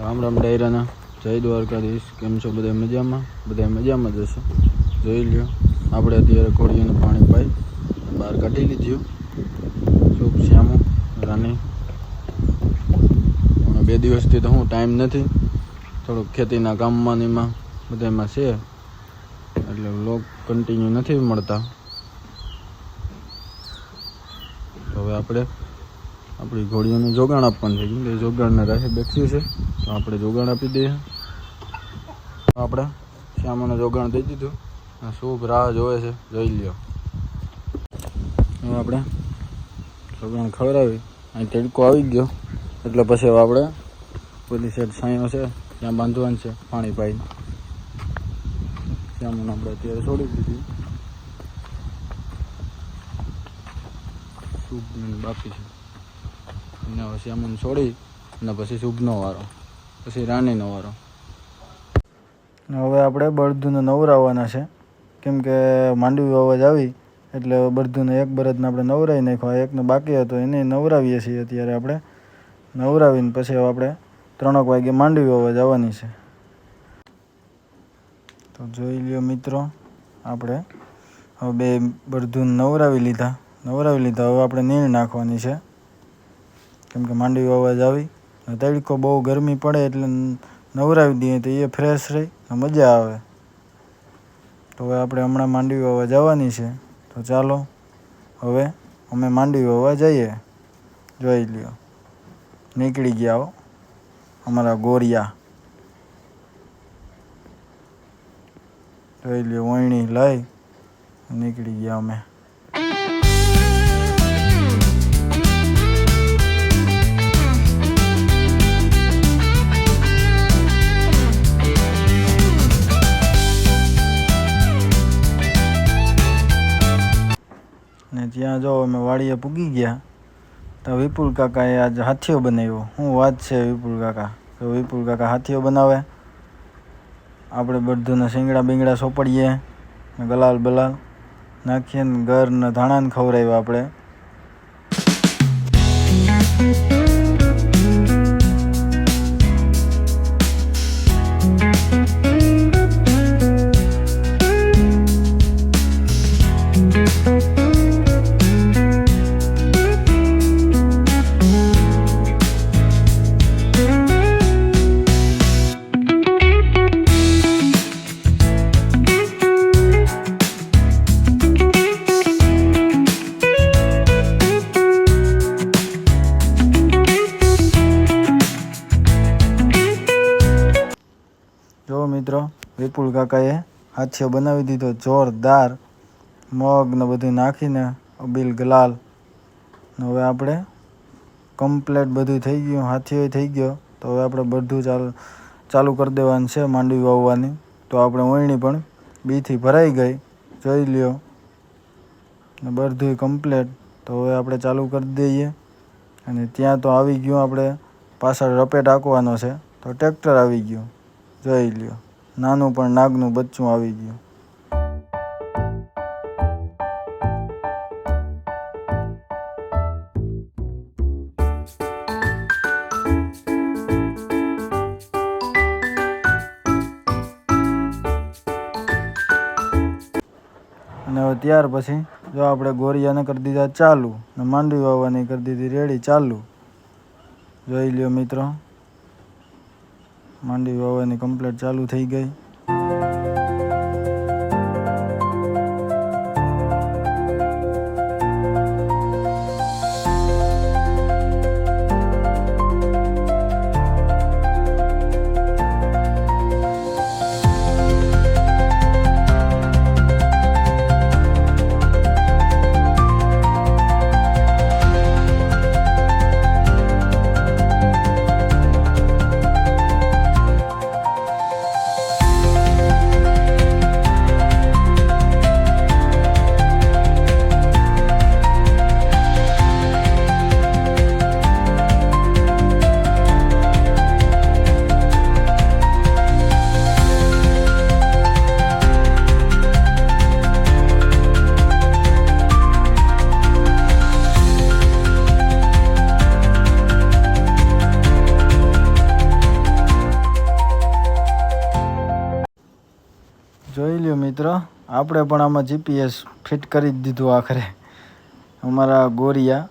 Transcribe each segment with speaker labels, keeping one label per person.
Speaker 1: રામ રામ ડાયરાના. જય દ્વારકાધીશ. કેમ છો બધા મજામાં? બધા મજામાં જ હશે? જોઈ લ્યો. આપણે અત્યારે કોળીઓને પાણી પાઈ બહાર કાઢી લીધું. શુભ શ્યામો? રાની? પણ બે દિવસથી તો હું ટાઈમ નથી. થોડુંક ખેતીના કામમાં એમાં બધામાં છે. એટલે લોક કન્ટિન્યુ નથી મળતા. હવે આપણે આપણી ઘોડીઓને જોગાણ આપવાનું છે. કેમ કે જોગાણના રાહે બેઠી છે. તો આપણે જોગાણ આપી દઈએ. આપણે શ્યામાને જોગાણ દઈ દીધું. શુભ રાહ જોવે છે. જોઈ લ્યો. આપણે જોગાણ ખવડાવી. અહીં તડકો આવી ગયો. એટલે પછી આપણે પેલી સાઈડ સાંયો છે. ત્યાં બાંધવાનું છે. પાણી પાઈ શ્યામાને આપણે અત્યારે છોડી દીધી. શુભ બાકી છે. અને પછી શ્યામાને છોડી અને પછી શુભનો વારો, પછી રાણીનો વારો. હવે આપણે બળદુને નવરાવવાના છે. કેમ કે માંડવી અવાજ આવી, એટલે બળદુને એક બળદને આપણે નવરાવી નાખ્યો એકને બાકી હતો, એને નવરાવીએ છીએ અત્યારે આપણે. નવરાવીને પછી હવે આપણે ત્રણેક વાગે માંડવી અવાજ આવવાની છે. તો જોઈ લ્યો મિત્રો, આપણે હવે બે બળદુને નવરાવી લીધા. નવરાવી લીધા, હવે આપણે નીણ નાખવાની છે. કેમ કે માંડવી અવાજ આવી. તડકો બહુ ગરમી પડે એટલે નવરાવી દઈએ તો એ ફ્રેશ રહી મજા આવે. તો હવે આપણે હમણાં માંડવી વાવવા જવાની છે. તો ચાલો, હવે અમે માંડવી વાવવા જઈએ જોઈ લ્યો. નીકળી ગયા હો અમારા ગોરિયા. જોઈ લ્યો, વણી લઈ. નીકળી ગયા અમે. ને ત્યાં જો અમે વાડીએ પૂગી ગયા, તો વિપુલ કાકાએ આજ હાથીઓ બનાવ્યો. શું વાત છે વિપુલ કાકા? તો વિપુલ કાકા હાથીઓ બનાવે. આપણે બધુંને શીંગડા બીંગડા સોપડીએ, ગલાલ બલાલ. નાખીએ ને ઘર ને ધાણાને ખવડાવ્યું આપણે. જો મિત્રો, વિપુલ કાકાએ હાથીઓ બનાવી દીધો, જોરદાર મગ ને બધું નાખીને અબીલ ગલાલ. હવે આપણે કમ્પ્લેટ બધું થઈ ગયું હાથીઓ થઈ ગયો. તો હવે આપણે બધું ચાલુ ચાલુ કરી દેવાનું છે માંડવી વાવવાની. તો આપણે વણણી પણ બીથી ભરાઈ ગઈ, જોઈ લ્યો. ને બધું કમ્પ્લેટ તો હવે આપણે ચાલુ કરી દઈએ. અને ત્યાં તો આવી ગયું આપણે, પાછળ રપેટ હાંકવાનો છે. તો ટ્રેક્ટર આવી ગયું. જોઈ લ્યો. નાનું પણ નાગનું બચ્ચું આવી ગયું. અને હવે ત્યાર પછી જો આપણે ગોરિયાને કરી દીધા ચાલુ ને માંડવી વાવવાની કરી દીધી રેડી ચાલુ. જોઈ લ્યો મિત્રો. માંડવી વાવવાની કમ્પ્લેટ ચાલુ થઈ ગઈ. લ્યો મિત્ર. આપણે પણ આમાં જીપીએસ ફિટ કરી જ દીધું આખરે. અમારા ગોરિયા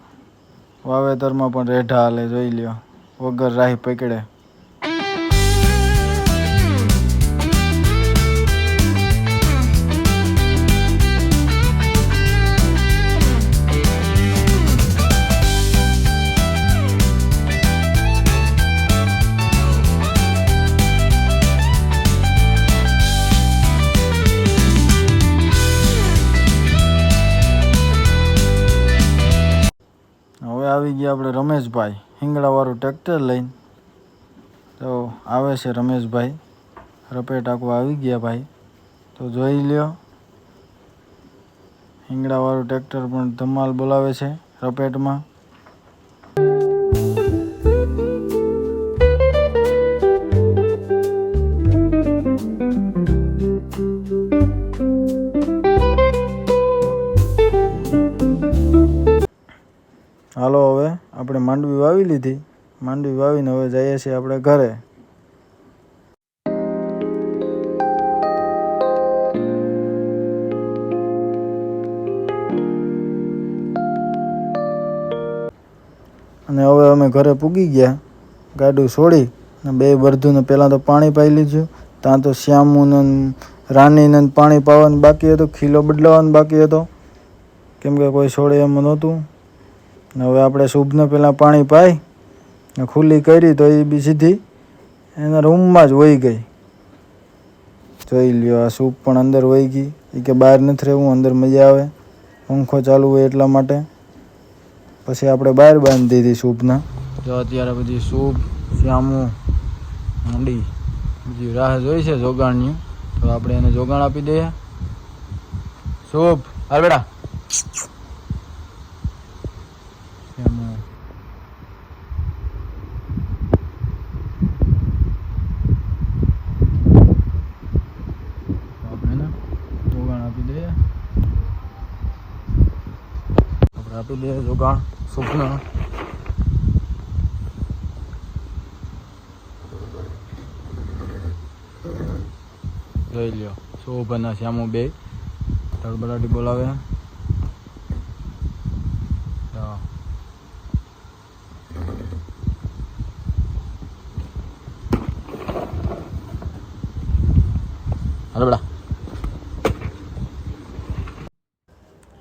Speaker 1: વાવેતરમાં પણ રેઢા હાલે, જોઈ લ્યો. વગર રાહી પકડે. આવી ગયા આપણે રમેશભાઈ, હિંગળાવાળું ટ્રેક્ટર લઈને. તો આવે છે રમેશભાઈ, રપેટ આખું આવી ગયા ભાઈ. તો જોઈ લ્યો. હિંગળાવાળું ટ્રેક્ટર પણ ધમાલ બોલાવે છે રપેટમાં. લીધી. માંડવી વાવીને હવે જઈએ છીએ આપણે ઘરે. અને હવે અમે ઘરે પૂગી ગયા. ગાડું છોડી અને બે બરધુને પહેલાં તો પાણી પાઈ લીધું. ત્યાં તો શ્યામુને રાનીને પાણી પાવાનું બાકી હતું, ખીલો બદલાવાનું બાકી હતો. કેમ કે કોઈ છોડે એમ નહોતું. હવે આપણે શુભને પહેલાં પાણી પાઈ ને ખુલ્લી કરી તો એ બી સીધી એના રૂમમાં જ વહી ગઈ. જોઈ લ્યો, આ સૂપ પણ અંદર વહી ગઈ. એ કે બહાર નથી રહેવું, અંદર મજા આવે. પંખો ચાલુ હોય એટલા માટે. પછી આપણે બહાર બાંધી દીધી સૂપના જો અત્યારે બધી સૂપ શ્યામું ઊંડી બધી રાહ જોઈ છે જોગાણની. તો આપણે એને જોગાણ આપી દઈએ. સૂપ હાલ બેટા શ્યામું તો આપણે એને જોગાણ આપી દઈએ આપણે આપી દે જોગાણ સૂપના જોઈ લ્યો શોભ શ્યામો બે. તળબલાટી બોલાવે. હલો બેટા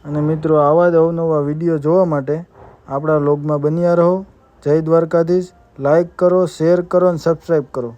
Speaker 1: અને મિત્રો, આવા જ અવનવા વીડિયો જોવા માટે આપણા લોગમાં બન્યા રહો. જય દ્વારકાધીશ. લાઈક કરો, શેર કરો અને સબસ્ક્રાઈબ કરો.